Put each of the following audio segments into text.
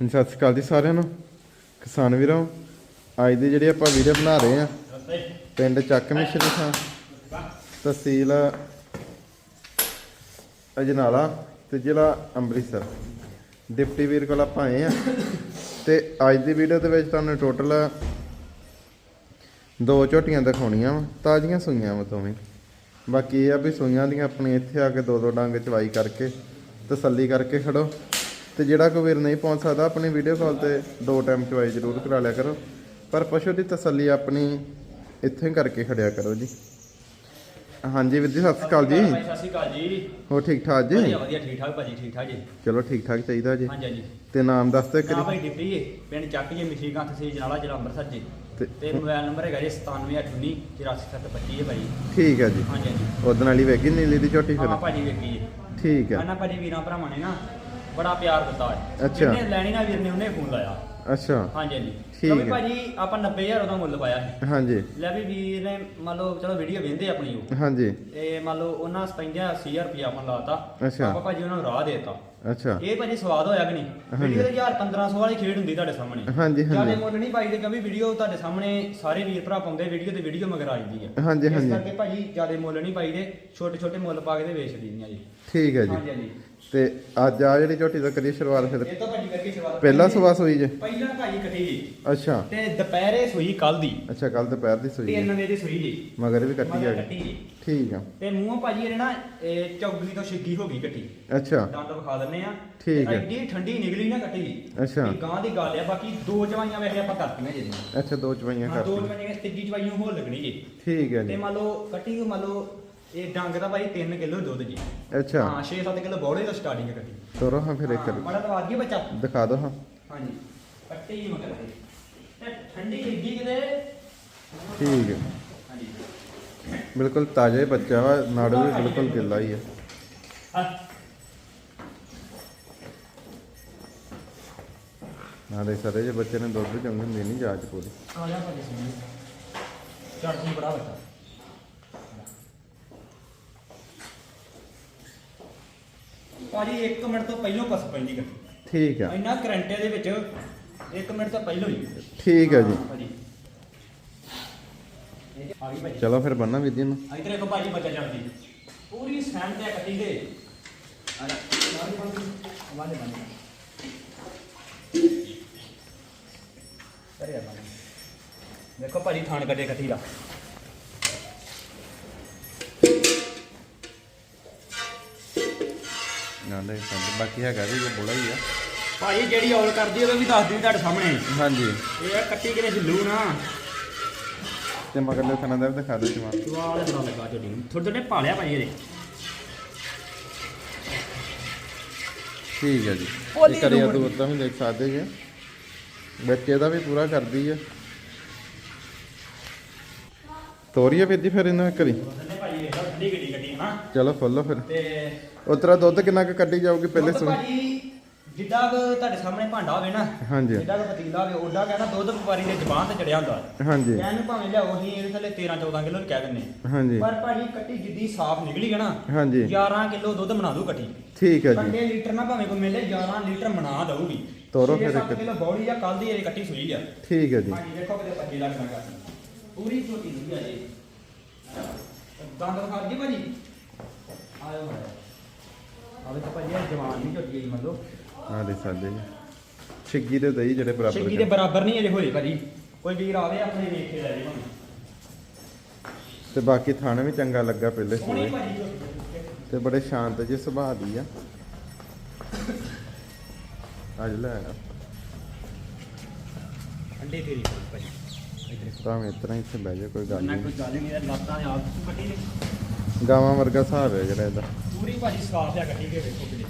ਹਾਂਜੀ, ਸਤਿ ਸ਼੍ਰੀ ਅਕਾਲ ਜੀ ਸਾਰਿਆਂ ਨੂੰ। ਕਿਸਾਨ ਵੀਰੋ ਅੱਜ ਦੀ ਜਿਹੜੀ ਆਪਾਂ ਵੀਡੀਓ ਬਣਾ ਰਹੇ ਆ ਪਿੰਡ ਚੱਕ ਮਿਸ਼ਰੀ ਥਾਂ ਤਹਿਸੀਲ ਅਜਨਾਲਾ ਤੇ ਜ਼ਿਲ੍ਹਾ ਅੰਮ੍ਰਿਤਸਰ। ਡਿਪਟੀ ਵੀਰ ਕੋਲ ਆਪਾਂ ਆਏ ਆ ਤੇ ਅੱਜ ਦੀ ਵੀਡੀਓ ਦੇ ਵਿੱਚ ਤੁਹਾਨੂੰ ਟੋਟਲ ਦੋ ਝੋਟੀਆਂ ਦਿਖਾਉਣੀਆਂ ਵਾ ਤਾਜ਼ੀਆਂ ਸੂਈਆਂ ਵਾ ਦੋਵੇਂ। ਬਾਕੀ ਇਹ ਆ ਵੀ ਸੂਈਆਂ ਦੀਆਂ ਆਪਣੀ ਇੱਥੇ ਆ ਕੇ ਦੋ ਦੋ ਡੰਗ ਚਵਾਈ ਕਰਕੇ ਤਸੱਲੀ ਕਰਕੇ ਖੜੋ। ਤੇ ਜਿਹੜਾ ਕੋਈ ਵੀਰ ਨਹੀਂ ਪਹੁੰਚ ਸਕਦਾ ਆਪਣੀ ਵੀਡੀਓ ਕਾਲ ਤੇ ਦੋ ਟਾਈਮ ਚਵਾਈ ਜ਼ਰੂਰ ਕਰਾ ਲਿਆ ਕਰੋ। ਪਰ ਪਸ਼ੂ ਦੀ ਤਸੱਲੀ ਆਪਣੀ ਇੱਥੇ ਹੀ ਕਰਕੇ ਖੜਿਆ ਕਰੋ ਜੀ। ਹਾਂਜੀ ਵੀਰ ਜੀ ਸਤਿ ਸ਼੍ਰੀ ਅਕਾਲ ਜੀ। ਸਤਿ ਸ਼੍ਰੀ ਅਕਾਲ ਜੀ ਹੋ ਠੀਕ ਠਾਕ ਜੀ? ਵਧੀਆ ਵਧੀਆ ਠੀਕ ਠਾਕ ਭਾਜੀ ਠੀਕ ਠਾਕ ਜੀ। ਚਲੋ ਠੀਕ ਠਾਕ ਚਾਹੀਦਾ ਜੀ। ਹਾਂਜੀ ਹਾਂਜੀ। ਤੇ ਨਾਮ ਦੱਸ ਨਾ ਕਰੀ ਭਾਈ ਡਿਪਟੀ ਜੀ ਪਿੰਡ ਚੱਕ ਜੀ ਮਿਸ਼ਰੀ ਗੰਥ ਸੀ ਜਨਾਲਾ ਜ਼ਿਲ੍ਹਾ ਅੰਮ੍ਰਿਤਸਰ ਜੀ। ਤੇ ਤੇ ਮੋਬਾਈਲ ਨੰਬਰ ਹੈਗਾ ਜੀ 9718 84725 ਹੈ ਭਾਈ ਠੀਕ ਹੈ ਜੀ। ਹਾਂਜੀ ਹਾਂਜੀ। ਉਦੋਂ ਵਾਲੀ ਵੇਗੀ ਨੀਲੀ ਦੀ ਝੋਟੀ ਹਾਂ ਫਿਰ ਭਾਜੀ ਵੇਖੀ ਜੀ। ਠੀਕ ਹੈ। ਆਨਾ ਭਾਜੀ ਵੀਰਾਂ ਭਰਾਵਾਂ ਨੇ ਨਾ ਬੜਾ ਪਿਆਰ ਦਿੱਤਾ ਹੈ ਅੱਛਾ। ਜਿਹਨੇ ਲੈਣੀ ਨਾ ਵੀਰ ਨੇ ਉਹਨੇ ਫੋਨ ਲਾਇਆ। ਅੱਛਾ। ਹਾਂਜੀ ਹਾਂਜੀ। ਠੀਕ ਕਿਉਂਕਿ ਹੈ। ਭਾਜੀ ਆਪਾਂ 90000 ਉਹਦਾ ਮੁੱਲ ਪਾਇਆ ਸੀ। ਹਾਂਜੀ। ਲੈ ਵੀ ਵੀਰ ਨੇ ਮੰਨ ਲਓ ਚਲੋ ਵੀਡੀਓ ਵੇਂਦੇ ਆਪਣੀ ਉਹ। ਹਾਂਜੀ। ਤੇ ਮੰਨ ਲਓ ਉਹਨਾਂ 57 80000 ਰੁਪਇਆ ਆਪਾਂ ਲਾਤਾ ਅੱਛਾ। ਆਪਾਂ ਭਾਜੀ ਉਹਨਾਂ ਨੂੰ ਰਾਹ ਦੇਤਾ। ਅੱਛਾ। ਇਹ ਭਾਜੀ ਸਵਾਦ ਹੋਇਆ ਕਿ ਨਹੀਂ? ਹਾਂਜੀ। ਵੀਡੀਓ ਦੇ 1000 1500 ਵਾਲੀ ਖੇਡ ਹੁੰਦੀ ਤੁਹਾਡੇ ਸਾਹਮਣੇ। ਹਾਂਜੀ ਜ਼ਿਆਦਾ ਹਾਂਜੀ ਮੁੱਲ ਨਹੀਂ ਪਾਈਦੇ ਕਿਉਂਕਿ ਵੀਡੀਓ ਤੁਹਾਡੇ ਸਾਹਮਣੇ ਸਾਰੇ ਵੀਰ ਭਰਾ ਪਾਉਂਦੇ ਵੀਡੀਓ ਤੇ ਵੀਡੀਓ ਮਗਰ ਆ ਜਾਂਦੀ ਹੈ। ਹਾਂਜੀ, ਇਸ ਹਾਂਜੀ। ਕਰਕੇ ਭਾਜੀ ਜ਼ਿਆਦਾ ਮੁੱਲ ਨਹੀਂ ਪਾਈਦੇ ਛੋਟੇ ਛੋਟੇ ਮੁੱਲ ਪਾ ਕੇ ਤੇ ਵੇਚ ਦਿੰਦੀਆਂ ਜੀ। ਠੀਕ ਹੈ ਜੀ। ਹਾਂਜੀ ਹਾਂਜੀ। ਤੇ ਅੱਜ ਆ ਜਿਹੜੀ ਝੋਟੀ ਦਾ ਕਰੀਏ ਸ਼ੁਰੂਆਤ ਫਿਰ ਇਹ ਤਾਂ ਭਾਜੀ ਕਰਕੇ ਸ਼ੁਰੂਆਤ ਪਹਿਲਾ ਸਵਾ ਸੋਈ ਜੇ। ਪਹਿਲਾਂ ਭਾਜੀ ਕੱਟੀ ਜੀ। ਅੱਛਾ। ਤੇ ਦੁਪਹਿਰੇ ਸੂਈ ਕੱਲ ਦੀ। ਅੱਛਾ ਕੱਲ ਦੁਪਹਿਰ ਦੀ ਸੋਈ ਤਿੰਨ ਹੈ। ਵਜੇ ਦੀ ਸੂਈ ਜੀ। ਮਗਰ ਵੀ ਕੱਟੀ ਆ। ਜੀ। ਠੀਕ ਆ। ਤੇ ਮੂੰਹੋਂ ਭਾਜੀ ਨਾ ਇਹ ਚੌਗਲੀ ਤੋਂ ਛਿੱਗੀ ਹੋ ਗਈ ਕੱਟੀ। ਅੱਛਾ। ਦੰਦ ਵਿਖਾ ਦਿੰਨੇ ਆ। ਠੀਕ ਹੈ। ਐਡੀ ਠੰਡੀ ਨਿਕਲੀ ਨਾ ਕੱਟੀ। ਜੀ ਅੱਛਾ। ਗਾਂ ਦੀ ਗੱਲ ਆ ਬਾਕੀ ਦੋ ਚਵਾਈਆਂ ਵੈਸੇ ਆਪਾਂ ਕਰਤੀਆਂ ਜੀ। ਅੱਛਾ ਦੋ ਚਵਾਈਆਂ ਹਾਂ ਦੋ ਚਵਾਈਆਂ ਤੀਜੀ ਚਵਾਈ ਨੂੰ ਹੋਰ ਲੱਗਣੀ ਜੀ। ਠੀਕ ਹੈ ਤੇ ਜੀ ਮੰਨ ਲਓ ਕੱਟੀ ਮੰਨ ਲਓ ਇਹ ਡੰਗ ਦਾ ਭਾਈ 3 ਕਿਲੋ ਦੁੱਧ ਜੀ। ਅੱਛਾ। ਹਾਂ 6-7 ਕਿਲੋ ਬੌੜੇ ਤੋਂ ਸਟਾਰਟਿੰਗ ਹੈ ਕੱਟੀ ਤੋਰੋ ਹਾਂ ਫਿਰ ਇੱਕ ਹਾਂ, ਬੜਾ ਦਵਾ ਦਈਏ ਬੱਚਾ। ਦਿਖਾ ਦਿਓ ਹਾਂ। ਹਾਂਜੀ ਹੀ ਮਗਰ ਤੇ ਠੰਡੀ ਲੱਗੀ ਕਿਤੇ? ਠੀਕ ਹੈ। ਹਾਂਜੀ। ਬਿਲਕੁਲ ਤਾਜ਼ਾ ਹੀ ਬੱਚਾ ਵਾ ਨਾੜੂ ਵੀ ਬਿਲਕੁਲ ਗਿੱਲਾ ਹੀ ਹੈ। ਹਾਂ ਨਾ ਦੇ ਸਾਰੇ ਜੇ ਬੱਚੇ ਨੇ ਦੁੱਧ ਚੰਗੀ ਹੁੰਦੀ ਨਹੀਂ ਜਾਂਚ ਪੂਰੀ। ਆ ਜਾ ਭਾਜੀ ਸੁਣੀ। ਚੜ੍ਹਦੀ ਬੜਾ ਬੱਚਾ। ਭਾਜੀ 1 ਮਿੰਟ ਤੋਂ ਪਹਿਲਾਂ ਪਸ ਪੈਂਦੀ ਕੱਟੀ ਠੀਕ ਆ। ਇੰਨਾ ਕਰੰਟੇ ਦੇ ਵਿੱਚ 1 ਮਿੰਟ ਤੋਂ ਪਹਿਲਾਂ ਹੀ। ਠੀਕ ਹੈ ਜੀ। ਭਾਜੀ। ਇਹ ਆ ਗਈ ਭਾਜੀ। ਚਲੋ ਫਿਰ ਬੰਨਾ ਵਿਧੀ ਨੂੰ। ਇਧਰ ਦੇਖੋ ਭਾਜੀ ਬੱਚਾ ਚੜਦੀ ਪੂਰੀ ਸੈਂਟ ਤੇ ਕੱਟੀ ਦੇ। ਆ ਜਾ। ਮਾਰੀ ਬੰਦੀ ਵਾਲੇ ਬੰਦੀ ਕਰਿਆ ਬੰਦੀ ਦੇਖੋ ਭਾਜੀ ਥਾਣ ਕੱਟੇ ਕੱਟੀ ਦਾ ਨਾ ਦੇ ਸੰਦ ਬਾਕੀ ਹੈਗਾ ਵੀ ਇਹ ਬੋਲਾ ਹੀ ਆ। ਭਾਜੀ ਜਿਹੜੀ ਔਲ ਕਰਦੀ ਉਹ ਵੀ ਦੱਸ ਦਿੰਦੀ ਤੁਹਾਡੇ ਸਾਹਮਣੇ। ਹਾਂਜੀ। ਇਹ ਆ ਕੱਟੀ ਕਿਨੇ ਹਿੱਲੂ ਨਾ। ਤੇ ਮਗਰਲੇ ਥਣਾ ਦਾ ਵੀ ਦਿਖਾ ਦਿਓ ਜਮਾ ਵਾਲੇ ਬੜਾ ਲੱਗਾ ਨੂੰ। ਥੋੜੇ ਥੋੜੇ ਭਾਲਿਆ ਭਾਜੀ ਇਹਦੇ। ਠੀਕ ਹੈ ਜੀ। ਇਹ ਕਰਿਆ ਦੂਰ ਦੂਰ ਤਾਂ ਵੀ ਦੇਖ ਸਕਦੇ ਜੀ। ਬੱਚੇ ਦਾ ਵੀ ਪੂਰਾ ਕਰਦੀ ਆ। ਤੋਰੀਏ ਵੀਰ ਜੀ ਫਿਰ ਇਹਨਾਂ ਕਰੀ ਚਲੋ ਫੁੱਲੋ ਫਿਰ। ਤੇ ਉਤਰਾ ਦੁੱਧ ਕਿੰਨਾ ਕੁ ਕੱਢੀ ਜਾਊਗੀ ਪਹਿਲੇ ਦੁੱਧ ਸੁਣ। ਭਾਜੀ ਜਿੱਦਾਂ ਕੁ ਤੁਹਾਡੇ ਸਾਹਮਣੇ ਭਾਂਡਾ ਹੋਵੇ ਨਾ ਹਾਂਜੀ। ਜਿੱਦਾਂ ਕੁ ਪਤੀਲਾ ਹੋਵੇ ਓਡਾ ਕਹਿੰਦਾ ਦੁੱਧ ਵਪਾਰੀ ਦੇ ਜ਼ਬਾਨ ਤੇ ਚੜਿਆ ਹੁੰਦਾ। ਹਾਂਜੀ। ਕਹਿਣ ਭਾਵੇਂ ਲਿਆਓ ਅਸੀਂ ਇਹਦੇ ਥੱਲੇ 13 14 ਕਿਲੋ ਕਹਿ ਦਿੰਨੇ ਹਾਂਜੀ। ਪਰ ਭਾਜੀ ਕੱਟੀ ਜਿੱਦੀ ਸਾਫ਼ ਨਿਕਲੀ ਹੈ ਨਾ ਹਾਂਜੀ। 11 ਕਿਲੋ ਦੁੱਧ ਬਣਾ ਦੂ ਕੱਟੀ। ਠੀਕ ਹੈ ਜੀ। ਕੰਡੇ ਲੀਟਰ ਨਾ ਭਾਵੇਂ ਕੋਈ ਮਿਲੇ 11 ਲੀਟਰ ਬਣਾ ਦਊਗੀ। ਤੋਰੋ ਫਿਰ ਇੱਕ। ਕਿਲੋ ਬੌੜੀ ਆ ਕੱਲ ਦੀ ਇਹ ਕੱਟੀ ਸੂਈ ਆ। ਠੀਕ ਹੈ ਜੀ। ਹਾਂਜੀ ਦੇਖੋ ਕਿਤੇ ਪੱਜੀ ਲੱਗਣਾ ਕਰ ਪੂਰੀ ਝੋਟੀ ਦੀ ਆ ਜੀ। ਦੰਦ ਖਾ ਗਈ ਭਾਜੀ। ਆਇਓ ਆਵੇ ਤਾਂ ਭਾਜੀ ਇਹ ਜਵਾਨ ਨਹੀਂ ਝੋਟੀ ਆਈ ਮੰਨ। ਲਓ ਆ ਦੇ ਜੀ। ਛਿੱਗੀ ਦੇ ਜਿਹੜੇ ਬਰਾਬਰ ਛਿੱਗੀ ਦੇ ਬਰਾਬਰ ਨਹੀਂ ਅਜੇ ਹੋਏ ਭਾਜੀ। ਕੋਈ ਵੀਰ ਆਵੇ ਆਪਣੇ ਵੇਖ ਕੇ ਲੈ ਜੇ ਭਾਵੇਂ। ਤੇ ਬਾਕੀ ਥਾਣੇ ਵੀ ਚੰਗਾ ਲੱਗਾ ਪਹਿਲੇ ਝੋਟੀ ਤੇ ਬੜੇ ਸ਼ਾਂਤ ਜਿਹੇ ਸੁਭਾਅ ਦੀ ਆ। ਅੱਜ ਲੈ ਆ। ਅੰਡੇ ਤੇਰੀ ਭਾਜੀ। ਇਧਰ ਤਾਂ ਤਰ੍ਹਾਂ ਹੀ ਇੱਥੇ ਬਹਿ ਜਾ ਕੋਈ ਗੱਲ ਨਾ ਨਹੀਂ। ਕੋਈ ਗੱਲ ਨਹੀਂ ਲਾਤਾਂ ਆਪ ਕੱਟੀ ਨੇ। ਗਾਵਾਂ ਵਰਗਾ ਹਿਸਾਬ ਹੈ ਜਿਹੜਾ ਇਹਦਾ। ਪੂਰੀ ਭਾਜੀ ਸਾਫ਼ ਆ ਕੱਟੀ ਕੇ ਵੇਖੋ ਕਿਤੇ।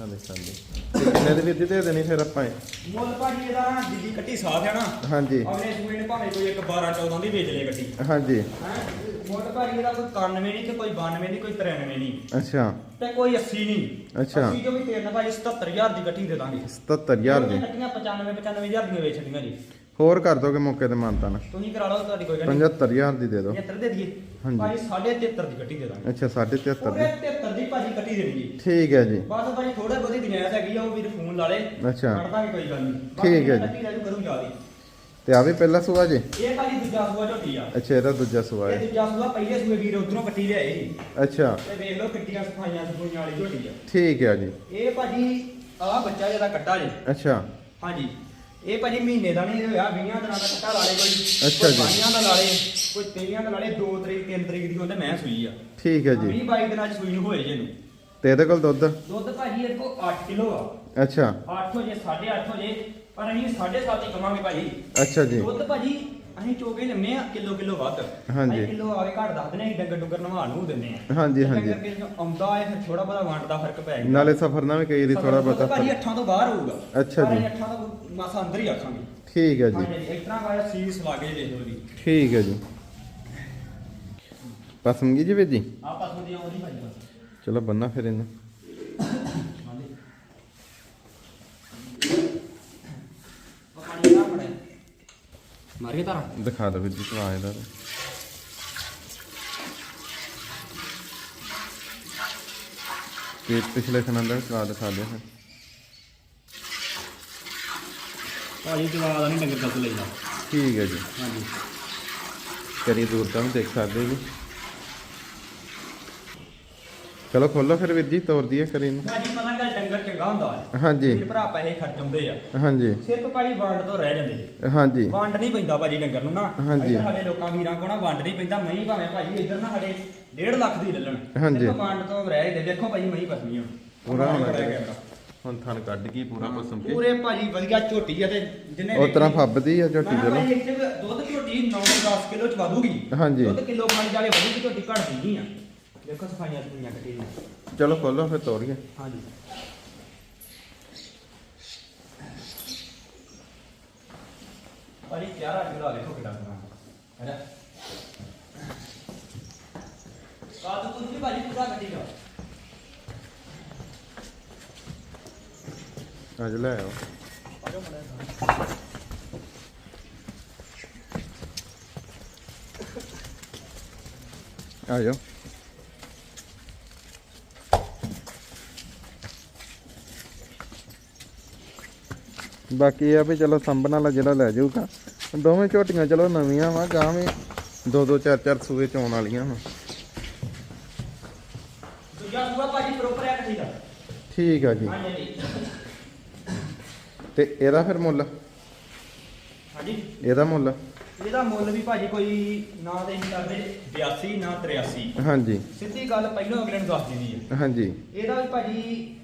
ਆ ਦੇ ਸਕਦੇ। ਤੇ ਕਿੰਨੇ ਦੀ ਵਿੱਧੀ ਦੇ ਦੇਣੀ ਫਿਰ ਆਪਾਂ ਇਹ? ਮੁੱਲ ਭਾਜੀ ਇਹਦਾ ਨਾ ਜਿੱਦੀ ਕੱਟੀ ਸਾਫ਼ ਆ ਨਾ। ਹਾਂਜੀ। ਅਗਲੇ ਸੂਏ ਨੇ ਭਾਵੇਂ ਕੋਈ ਇੱਕ 12 14 ਦੀ ਵੇਚ ਲੇ ਗੱਡੀ ਹਾਂਜੀ। ਹੈ? ਮੁੱਲ ਭਾਜੀ ਇਹਦਾ ਕੋਈ 91 ਨਹੀਂ ਤੇ ਕੋਈ 92 ਨਹੀਂ ਕੋਈ 93 ਨਹੀਂ। ਅੱਛਾ। ਤੇ ਕੋਈ 80 ਨਹੀਂ। ਅੱਛਾ। 80 ਜੋ ਵੀ ਤੇਰਨ ਭਾਜੀ 77000 ਦੀ ਗੱਟੀ ਦੇ ਦਾਂਗੇ। 77000 ਦੀ? ਕੱਟੀਆਂ 95 95000 ਦੀਆਂ ਵੇਚਦੀਆਂ ਜੀ। ਹੋਰ ਕਰ ਦੋਗੇ ਮੌਕੇ ਤੇ ਮਾਨਤਾ ਨਾ ਤੁਸੀਂ ਕਰਾ ਲਓ ਤੁਹਾਡੀ ਕੋਈ ਗੱਲ ਨਹੀਂ। 75000 ਦੀ ਦੇ ਦਿਓ। 73 ਦੇ ਦਈਏ। ਹਾਂਜੀ। ਭਾਜੀ 73 ਦੀ ਕੱਟੀ ਦੇ ਦਾਂਗੇ। ਅੱਛਾ 7.5 ਪੂਰੇ ਦੀ। 73 ਦੀ ਭਾਜੀ ਕੱਟੀ ਦੇ ਦਈਏ। ਠੀਕ ਹੈ ਜੀ। ਬਸ ਭਾਜੀ ਥੋੜਾ ਬਹੁਤੀ ਗੁੰਜਾਇਸ਼ ਹੈਗੀ ਆ ਉਹ ਵੀਰ ਫੋਨ ਲਾ ਲੇ। ਅੱਛਾ। ਕੱਢ ਦਾਂਗੇ ਕੋਈ ਗੱਲ ਨਹੀਂ। ਠੀਕ ਹੈ ਜੀ। ਕਰੂੰ ਜਿਆਦੀ ਤੇ ਆ ਵੀ ਪਹਿਲਾ ਸੂਆ ਜੀ? ਇਹ ਭਾਜੀ ਦੂਜਾ ਸੂਆ ਝੋਟੀ ਆ। ਅੱਛਾ ਇਹਦਾ ਦੂਜਾ ਸੂਆ ਇਹ ਹੈ। ਦੂਜਾ ਸੂਆ ਪਹਿਲੇ ਸੂਏ ਵੀਰ ਉਧਰੋਂ ਕੱਟੀ ਲਿਆਏ ਸੀ। ਅੱਛਾ। ਤੇ ਵੇਖ ਲਓ ਕਿੱਡੀਆਂ ਸਫਾਈਆਂ ਸਫਾਈਆਂ ਵਾਲੀ ਝੋਟੀ ਆ। ਠੀਕ ਹੈ ਜੀ। ਇਹ ਭਾਜੀ ਆ ਬੱਚਾ ਜਿਹਦਾ ਕੱਟਾ ਜੇ। ਅੱਛਾ। ਹਾਂਜੀ। ਇਹ ਭਾਜੀ ਮਹੀਨੇ ਦਾ ਨਹੀਂ ਹੋਇਆ 20 ਦਿਨਾਂ ਦਾ ਕੱਟਾ ਲਾ ਲੇ ਕੋਈ। ਅੱਛਾ ਜੀ। ਬਾਈਆਂ ਦਾ ਲਾ ਲੇ ਕੋਈ ਤੇਈਆਂ ਦਾ ਲਾ ਲੇ 2 ਤਰੀਕ 3 ਤਰੀਕ ਦੀ ਉਹਦੇ ਮੈਂ ਸੂਈ ਆ। ਠੀਕ ਹੈ ਜੀ। 20 22 ਦਿਨਾਂ ਚ ਸੂਈ ਨੂੰ ਹੋਏ ਜੇ ਨੂੰ ਤੇ ਇਹਦੇ ਕੋਲ ਦੁੱਧ? ਦੁੱਧ ਭਾਜੀ ਇਹਦੇ ਕੋਲ 8 ਕਿਲੋ ਆ। ਅੱਛਾ। 8 ਹੋ ਜੇ 8.5 ਹੋ ਜੇ। ਪਰ ਅਸੀਂ 7.5 ਹੀ ਕਵਾਂਗੇ ਭਾਜੀ। ਅੱਛਾ ਜੀ। ਦੁੱਧ ਭਾਜੀ ਅਸੀਂ ਚੋਗੇ ਲੰਮੇ ਆ ਕਿਲੋ ਕਿਲੋ ਵੱਧ। ਹਾਂਜੀ। ਅਸੀਂ ਕਿਲੋ ਆ ਕੇ ਘੱਟ ਦੱਸ ਦਿੰਦੇ ਆ ਡੰਗਰ ਡੁੰਗਰ ਨਵਾ ਨੂੰ ਦਿੰਦੇ ਆ। ਹਾਂਜੀ, ਹਾਂਜੀ। ਆਉਂਦਾ ਹੈ ਫਿਰ ਥੋੜਾ ਬਹੁਤਾ ਵੰਡ ਦਾ ਫ਼ਰਕ ਪੈ ਜਾਂਦਾ। ਨਾਲੇ ਸਫਰ ਨਾਲ ਵੀ ਕਈ ਦੀ ਥੋੜਾ ਬਹੁਤਾ ਭਾਜੀ। ਅੱਠਾਂ ਤੋਂ ਬਾਹਰ ਹੋਊਗਾ। ਅੱਛਾ ਜੀ। ਅਸੀਂ ਅੱਠਾਂ ਤੋਂ ਮਾਸਾ ਅੰਦਰ ਹੀ ਆਖਾਂਗੇ। ਠੀਕ ਹੈ ਜੀ। ਹਾਂਜੀ ਇਸ ਤਰ੍ਹਾਂ ਵਾਲਾ ਸੀਸ ਲਾਗੇ ਦੇਖ ਲਓ ਜੀ। ਠੀਕ ਹੈ ਜੀ। ਪਸੰਦਗੀ ਜੀ ਜੀ? ਆ ਪਾਸੋਂ ਦੀ ਆਉਂਦੀ ਭਾਜੀ। ਚਲੋ ਬੰਨਾ ਫਿਰ ਇਹਨੂੰ ਹਾਂਜੀ ਉਹ ਪਾਣੀ ਨਾ ਮੜੇ ਮਾਰੀਏ ਤਾਰਾ ਦਿਖਾ ਦਿਓ ਵੀਰ ਜੀ ਇਹਦਾ ਤੇ। ਤੇ ਪਿਛਲੇ ਸਨਾਂ ਦਾ ਚਵਾ ਦਿਖਾ ਦਿਓ ਫਿਰ। ਭਾਜੀ ਜਵਾਬ ਨਹੀਂ ਡੰਗਰ ਕੱਟ ਲੈਂਦਾ ਠੀਕ ਹੈ ਜੀ। ਹਾਂਜੀ। ਕਰੀ ਦੂਰ ਤੋਂ ਵੀ ਦੇਖ ਸਕਦੇ ਜੀ। ਚਲੋ ਖੋਲੋ ਫਿਰ ਵੀਰ ਜੀ ਤੋਰ ਦਈਏ ਕਰੀ ਨੂੰ ਭਾਜੀ ਪਤਾ ਗੱਲ ਡੰਗਰ ਚੰਗਾ ਹੁੰਦਾ ਹੈ ਹਾਂਜੀ। ਵੀਰ ਭਰਾ ਪੈਸੇ ਖਰਚਾਉਂਦੇ ਆ ਹਾਂਜੀ। ਸਿਰਫ ਭਾਜੀ ਵੰਡ ਤੋਂ ਰਹਿ ਜਾਂਦੇ। ਹਾਂਜੀ। ਵੰਡ ਨਹੀਂ ਪੈਂਦਾ ਭਾਜੀ ਡੰਗਰ ਨੂੰ ਨਾ। ਹਾਂਜੀ। ਸਾਡੇ ਲੋਕਾਂ ਵੀਰਾਂ ਕੋਲ ਨਾ ਵੰਡ ਨਹੀਂ ਪੈਂਦਾ ਮਹੀਂ ਭਾਵੇਂ ਭਾਜੀ ਇੱਧਰ ਨਾ ਸਾਡੇ 1.5 ਲੱਖ ਦੀ ਲੱਲਣ ਹਾਂਜੀ। ਸਿਰਫ ਵੰਡ ਤੋਂ ਰਹਿ ਜਾਂਦੇ। ਦੇਖੋ ਭਾਜੀ ਮਹੀਂ ਪਸਮੀ ਆ। ਪੂਰਾ ਹੋਣਾ ਰਹਿ ਚਾਹੀਦਾ। ਗਿਆ ਹੁਣ ਥਣ ਕੱਢ ਗਈ ਪੂਰਾ ਪਸਮ ਕੇ। ਪੂਰੇ ਭਾਜੀ ਵਧੀਆ ਝੋਟੀ ਆ ਤੇ ਜਿੰਨੇ ਉਹ ਤਰ੍ਹਾਂ ਫੱਬਦੀ ਆ ਝੋਟੀ ਚਲੋ ਦੁੱਧ ਝੋਟੀ 9-10 ਕਿਲੋ ਚ ਵਧੂਗੀ। ਹਾਂਜੀ। ਦੁੱਧ ਕਿਲੋ ਖਾਣ ਜਾਲੇ ਵਧੂਗੀ ਝੋਟੀ ਘਟਦੀ ਨਹੀਂ ਆ। ਦੇਖੋ ਸਫਾਈਆਂ ਸਫਾਈਆਂ ਕੱਟੀ ਦੀਆਂ ਚਲੋ ਖੋਲੋ ਫਿਰ ਤੋਰੀਏ। ਹਾਂਜੀ। ਭਾਜੀ ਪਿਆਰਾ ਝੂਲਾ ਦੇਖੋ ਕਿੱਡਾ ਸੋਹਣਾ ਹੈ ਕਾਦ ਕੁਝ ਵੀ ਭਾਜੀ ਪੂਰਾ ਕੱਟੀਗਾ ਅੱਜ ਲੈ ਆਓ। ਆਜੋ ਮੜਾ ਆ ਬਾਕੀ ਇਹ ਆ ਵੀ ਚਲੋ ਸੰਭਣ ਵਾਲਾ ਜਿਹੜਾ ਲੈ ਜਾਊਗਾ। ਦੋਵੇਂ ਝੋਟੀਆਂ ਚਲੋ ਨਵੀਆਂ ਵਾ ਗਾਂ ਵੀ ਦੋ ਦੋ ਚਾਰ ਚਾਰ ਸੂਏ ਚ ਆਉਣ ਵਾਲੀਆਂ ਵਾ। ਦੂਜਾ ਸੂਆ ਭਾਜੀ ਪ੍ਰੋਪਰ ਹੈ ਕੱਟੀ ਦਾ ਠੀਕ ਆ ਜੀ। ਹਾਂਜੀ ਤੇ ਇਹਦਾ ਫਿਰ ਮੁੱਲ? ਹਾਂਜੀ। ਇਹਦਾ ਮੁੱਲ? ਇਹਦਾ ਮੁੱਲ ਵੀ ਭਾਜੀ ਕੋਈ ਨਾ ਤੇ ਅਸੀਂ ਕਰਦੇ 82 ਨਾ 83 ਹਾਂਜੀ। ਸਿੱਧੀ ਗੱਲ ਪਹਿਲਾਂ ਅਗਲੇ ਨੂੰ ਦੱਸ ਦਿੰਦੀ ਹੈ ਹਾਂਜੀ। ਇਹਦਾ ਵੀ ਭਾਜੀ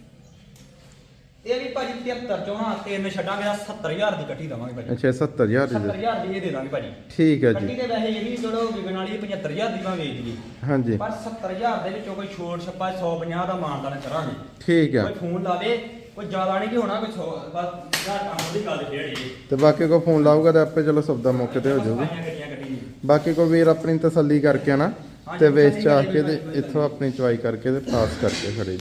ਇਹ ਵੀ ਭਾਜੀ 73 ਚੋਣਾ ਤਿੰਨ ਛੱਡਾਂਗੇ ਤਾਂ 70000 ਦੀ ਕੱਟੀ ਦਵਾਂਗੇ ਭਾਜੀ। ਅੱਛਾ 70000 ਦੀ। ਦੇ 70000 ਦੀ ਇਹ ਦੇ ਦਾਂਗੇ ਭਾਜੀ। ਠੀਕ ਹੈ ਕੱਟੀ ਜੀ ਦੇ ਵੈਸੇ ਇਹ ਵੀ ਚਲੋ ਵਿਕਣ ਵਾਲੀ 75000 ਦੀ ਮੈਂ ਵੇਚ ਦਈਏ। ਹਾਂਜੀ। ਪਰ 70000 ਦੇ ਵਿੱਚੋਂ ਕੋਈ ਛੋਟ ਛੱਪਾ 150 ਦਾ ਮਾਨਦਾਨ ਕਰਾਂਗੇ। ਠੀਕ ਆ। ਕੋਈ ਫੋਨ ਲਾ ਦੇ ਕੋਈ ਜ਼ਿਆਦਾ ਨਹੀਂ ਕਿ ਹੋਣਾ ਕੋਈ ਬਸ ਯਾਰ ਕੰਮ ਦੀ ਗੱਲ ਜਿਹੜੀ ਤੇ ਬਾਕੀ ਕੋ ਫੋਨ ਲਾਊਗਾ ਤਾਂ ਆਪੇ ਚਲੋ ਸਬਦਾ ਮੌਕੇ ਤੇ ਹੋ ਜਾਊਗਾ। ਬਾਕੀ ਕੋਈ ਵੀਰ ਆਪਣੀ ਤਸੱਲੀ ਕਰਕੇ ਨਾ ਤੇ ਵੇਚ ਚਾ ਕੇ ਤੇ ਇੱਥੋਂ ਆਪਣੀ ਚਵਾਈ ਕਰਕੇ ਤੇ ਪਾਸ ਕਰਕੇ ਖੜੇ